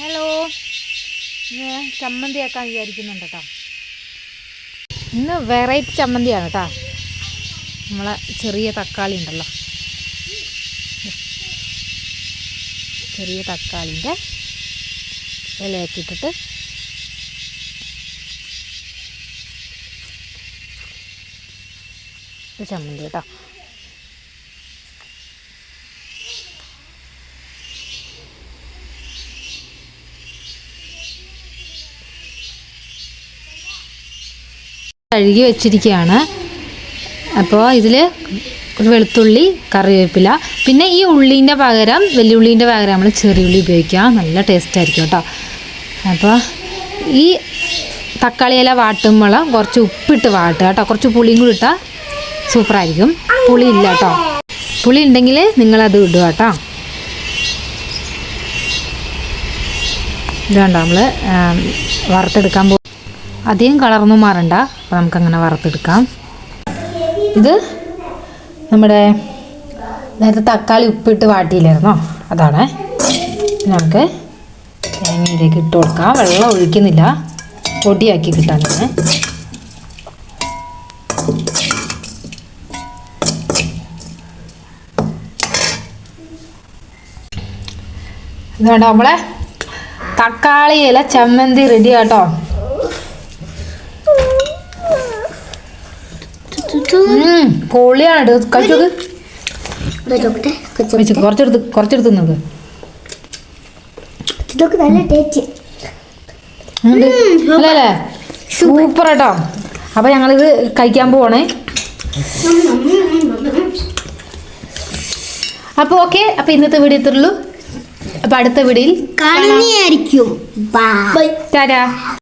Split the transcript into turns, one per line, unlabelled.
Hello. ചമ്മന്തി ആക്കാൻ വിചാരിക്കുന്നുണ്ട് കേട്ടോ ഇന്ന് വെറൈറ്റി ചമ്മന്തിയാണ് കേട്ടോ നമ്മളെ ചെറിയ തക്കാളി ഉണ്ടല്ലോ. ചെറിയ തക്കാളിന്റെ ഇലയൊക്കെ ചമ്മന്തി കേട്ടോ കഴുകി വെച്ചിരിക്കുകയാണ്. അപ്പോൾ ഇതിൽ വെളുത്തുള്ളി കറിവേപ്പില പിന്നെ ഈ ഉള്ളീന്റെ പകരം വെല്ലുള്ളീന്റെ പകരം നമ്മൾ ചെറിയ ഉള്ളി ഉപയോഗിക്കുക. നല്ല ടേസ്റ്റ് ആയിരിക്കും കേട്ടോ. അപ്പോൾ ഈ തക്കാളി ഇല വാട്ടുമ്പോൾ കുറച്ച് ഉപ്പിട്ട് വാട്ടുക കേട്ടോ. കുറച്ച് പുളിയും കൂടി ഇട്ടാൽ സൂപ്പറായിരിക്കും പുളി ഇല്ല കേട്ടോ. പുളി ഉണ്ടെങ്കിൽ നിങ്ങളത് ഇടുക കേട്ടോ. ഇതുകൊണ്ടോ നമ്മൾ വറുത്തെടുക്കാൻ പോകും അധികം കളറൊന്നും മാറണ്ട. അപ്പോൾ നമുക്കങ്ങനെ വറുത്തെടുക്കാം. ഇത് നമ്മുടെ നേരത്തെ തക്കാളി ഉപ്പിട്ട് വാട്ടിയില്ലായിരുന്നോ? അതാണ്. നമുക്ക് തേങ്ങയിലേക്ക് ഇട്ട് കൊടുക്കാം. വെള്ളം ഒഴിക്കുന്നില്ല. പൊടിയാക്കി കിട്ടാനാണ്. ഇതുകൊണ്ട് നമ്മളെ തക്കാളി ഇല ചമ്മന്തി റെഡി കേട്ടോ പൊളിയാണ് കഴിച്ചോക്ക്. കുറച്ചെടുത്ത് കുറച്ചെടുത്ത് നോക്ക്
ഇതൊക്കെ നല്ല ടേസ്റ്റ്.
അല്ലേ അല്ലേ? സൂപ്പർ. കേട്ടോ അപ്പൊ ഞങ്ങളിത് കഴിക്കാൻ പോവാണേ. അപ്പോൾ ഓക്കെ അപ്പോൾ ഇന്നത്തെ വീഡിയോ ഇത്രയുള്ളൂ അപ്പോൾ അടുത്ത വീഡിയോയിൽ
കാണുന്നതായിരിക്കും. Bye
tata.